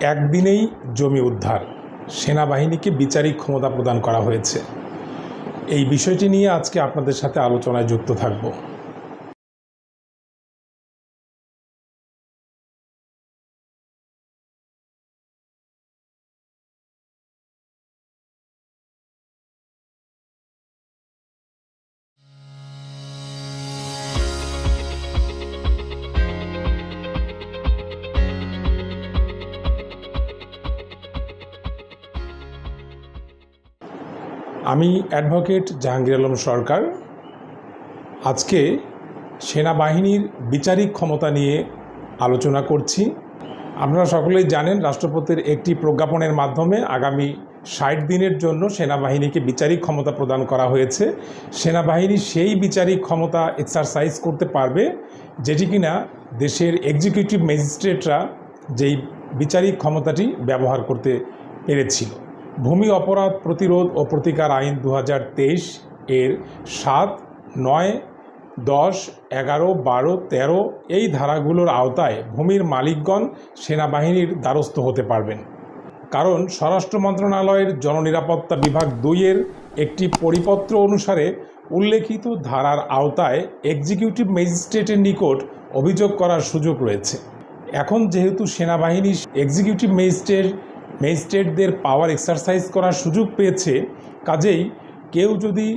একদিনেই জমি উদ্ধার। সেনাবাহিনীকে বিচারিক ক্ষমতা প্রদান করা হয়েছে। এই বিষয়টি নিয়ে আজকে আপনাদের সাথে আলোচনায় যুক্ত থাকব। আমি অ্যাডভোকেট জাহাঙ্গীর আলম সরকার। আজকে সেনাবাহিনীর বিচারিক ক্ষমতা নিয়ে আলোচনা করছি। আপনারা সকলেই জানেন রাষ্ট্রপতির একটি প্রজ্ঞাপনের মাধ্যমে আগামী ষাট দিনের জন্য সেনাবাহিনীকে বিচারিক ক্ষমতা প্রদান করা হয়েছে। সেনাবাহিনী সেই বিচারিক ক্ষমতা এক্সারসাইজ করতে পারবে, যেটি কিনা দেশের এক্সিকিউটিভ ম্যাজিস্ট্রেটরা যেই বিচারিক ক্ষমতাটি ব্যবহার করতে পেরেছিল। ভূমি অপরাধ প্রতিরোধ ও প্রতিকার আইন দু হাজার তেইশ এর সাত, নয়, দশ, এগারো, বারো, তেরো এই ধারাগুলোর আওতায় ভূমির মালিকগণ সেনাবাহিনীর দ্বারস্থ হতে পারবেন। কারণ স্বরাষ্ট্র মন্ত্রণালয়ের জননিরাপত্তা বিভাগ দুইয়ের একটি পরিপত্র অনুসারে উল্লেখিত ধারার আওতায় এক্সিকিউটিভ ম্যাজিস্ট্রেটের নিকট অভিযোগ করার সুযোগ রয়েছে। এখন যেহেতু সেনাবাহিনী এক্সিকিউটিভ ম্যাজিস্ট্রেট ম্যাজিস্ট্রেটদের পাওয়ার এক্সারসাইজ করার সুযোগ পেয়েছে। কাজেই কেউ যদি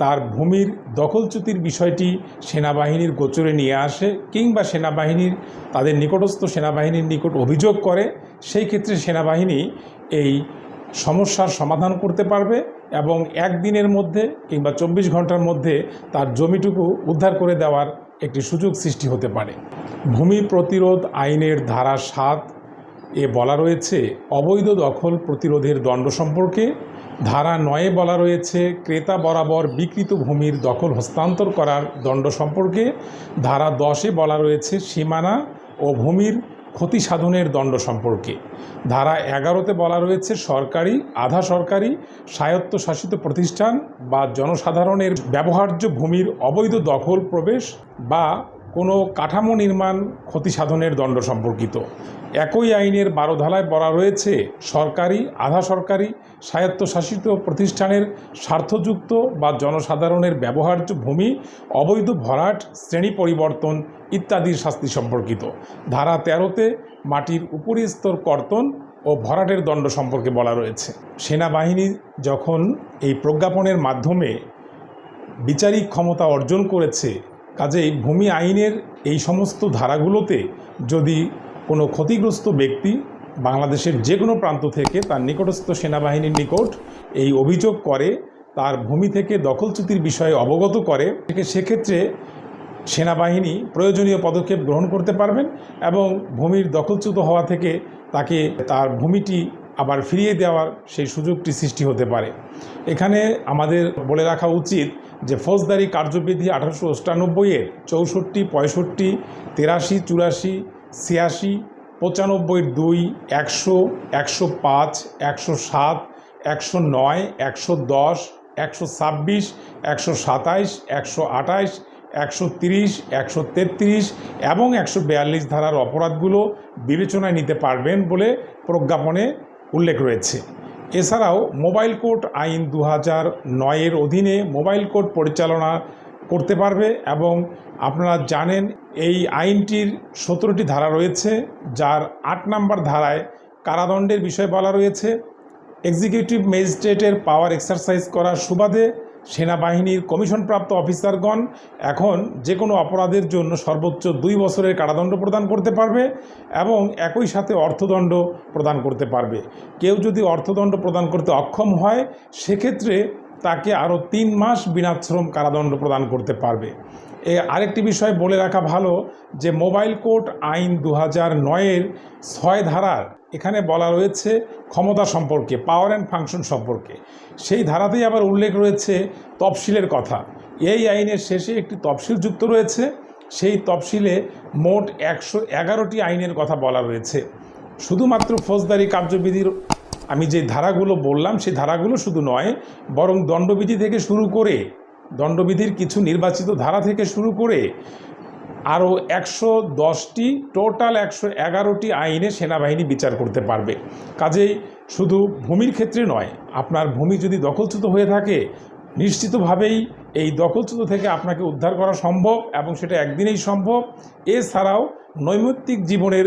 তার ভূমির দখলচ্যুতির বিষয়টি সেনাবাহিনীর গোচরে নিয়ে আসে কিংবা সেনাবাহিনীর, তাদের নিকটস্থ সেনাবাহিনীর নিকট অভিযোগ করে, সেই ক্ষেত্রে সেনাবাহিনী এই সমস্যার সমাধান করতে পারবে এবং একদিনের মধ্যে কিংবা চব্বিশ ঘণ্টার মধ্যে তার জমিটুকু উদ্ধার করে দেওয়ার একটি সুযোগ সৃষ্টি হতে পারে। ভূমি প্রতিরোধ আইনের ধারা সাত এ বলা রয়েছে, অবৈধ দখল প্রতিরোধের দণ্ড সম্পর্কে। ধারা নয়ে বলা রয়েছে, ক্রেতা বরাবর বিকৃত ভূমির দখল হস্তান্তর করার দণ্ড সম্পর্কে। ধারা দশে বলা রয়েছে, সীমানা ও ভূমির ক্ষতি সাধনের দণ্ড সম্পর্কে। ধারা এগারোতে বলা রয়েছে, সরকারি, আধা সরকারি, স্বায়ত্তশাসিত প্রতিষ্ঠান বা জনসাধারণের ব্যবহার্য ভূমির অবৈধ দখল, প্রবেশ বা কোনো কাঠামো নির্মাণ ক্ষতি সাধনের দণ্ড সম্পর্কিত। একই আইনের বারো ধারায় বলা রয়েছে, সরকারি, আধা সরকারি, স্বায়ত্তশাসিত প্রতিষ্ঠানের স্বার্থযুক্ত বা জনসাধারণের ব্যবহার্য ভূমি, অবৈধ ভরাট, শ্রেণি পরিবর্তন ইত্যাদির শাস্তি সম্পর্কিত। ধারা তেরোতে মাটির উপরিস্তর কর্তন ও ভরাটের দণ্ড সম্পর্কে বলা রয়েছে। সেনাবাহিনী যখন এই প্রজ্ঞাপনের মাধ্যমে বিচারিক ক্ষমতা অর্জন করেছে কাজেই ভূমি আইনের এই সমস্ত ধারাগুলোতে যদি কোনো ক্ষতিগ্রস্ত ব্যক্তি বাংলাদেশের যে কোনো প্রান্ত থেকে তার নিকটস্থ সেনাবাহিনীর নিকট এই অভিযোগ করে, তার ভূমি থেকে দখলচ্যুতির বিষয়ে অবগত করে, সেক্ষেত্রে সেনাবাহিনী প্রয়োজনীয় পদক্ষেপ গ্রহণ করতে পারবেন এবং ভূমির দখলচ্যুত হওয়া থেকে তাকে তার ভূমিটি আবার ফিরিয়ে দেওয়ার সেই সুযোগটি সৃষ্টি হতে পারে। এখানে আমাদের বলে রাখা উচিত যে ফৌজদারি কার্যবিধি আঠারোশো অষ্টানব্বইয়ের চৌষট্টি, পঁয়ষট্টি, তেরাশি, চুরাশি, ছিয়াশি পঁচানব্বইয়ের দুই, একশো একশো পাঁচ, একশো সাত, একশো নয়, একশো দশ, একশো ছাব্বিশ, একশো সাতাইশ, একশো আঠাইশ, একশো তিরিশ, একশো তেত্রিশ এবং একশো বিয়াল্লিশ ধারার অপরাধগুলো বিবেচনায় নিতে পারবেন বলে প্রজ্ঞাপনে উল্লেখ রয়েছে। এছাড়াও মোবাইল কোর্ট আইন দু হাজার নয়ের অধীনে মোবাইল কোর্ট পরিচালনা করতে পারবে এবং আপনারা জানেন এই আইনটির সতেরোটি ধারা রয়েছে, যার আট নাম্বার ধারায় কারাদণ্ডের বিষয় বলা রয়েছে। এক্সিকিউটিভ ম্যাজিস্ট্রেটের পাওয়ার এক্সারসাইজ করার সুবাদে সেনাবাহিনীর কমিশনপ্রাপ্ত অফিসারগণ এখন যে কোনো অপরাধের জন্য সর্বোচ্চ দুই বছরের কারাদণ্ড প্রদান করতে পারবে এবং একই সাথে অর্থদণ্ড প্রদান করতে পারবে। কেউ যদি অর্থদণ্ড প্রদান করতে অক্ষম হয়, সেক্ষেত্রে তাকে আরও তিন মাস বিনাশ্রম কারাদণ্ড প্রদান করতে পারবে। এ আরেকটি বিষয় বলে রাখা ভালো যে, মোবাইল কোর্ট আইন দু হাজার নয়ের ছয় ধারার এখানে বলা রয়েছে ক্ষমতা সম্পর্কে পাওয়ার অ্যান্ড ফাংশন সম্পর্কে। সেই ধারাতেই আবার উল্লেখ রয়েছে তফসিলের কথা। এই আইনের শেষে একটি তফসিল যুক্ত রয়েছে। সেই তফসিলে মোট একশো এগারোটি আইনের কথা বলা রয়েছে। শুধুমাত্র ফৌজদারি কার্যবিধির আমি যে ধারাগুলো বললাম, সেই ধারাগুলো শুধু নয়, বরং দণ্ডবিধি থেকে শুরু করে, দণ্ডবিধির কিছু নির্বাচিত ধারা থেকে শুরু করে আরও একশো দশটি, টোটাল একশো এগারোটি আইনে সেনাবাহিনী বিচার করতে পারবে। কাজেই শুধু ভূমির ক্ষেত্রে নয়, আপনার ভূমি যদি দখলচ্যুত হয়ে থাকে, নিশ্চিতভাবেই এই দখলচ্যুত থেকে আপনাকে উদ্ধার করা সম্ভব এবং সেটা একদিনেই সম্ভব। এছাড়াও নৈমিত্তিক জীবনের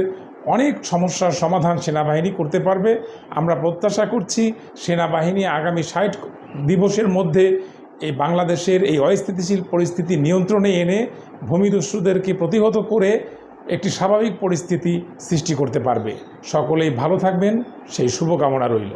অনেক সমস্যার সমাধান সেনাবাহিনী করতে পারবে। আমরা প্রত্যাশা করছি সেনাবাহিনী আগামী ষাট দিবসের মধ্যে এই বাংলাদেশের এই অস্থিতিশীল পরিস্থিতি নিয়ন্ত্রণে এনে ভূমিদস্যুদেরকে প্রতিহত করে একটি স্বাভাবিক পরিস্থিতি সৃষ্টি করতে পারবে। সকলেই ভালো থাকবেন, সেই শুভকামনা রইল।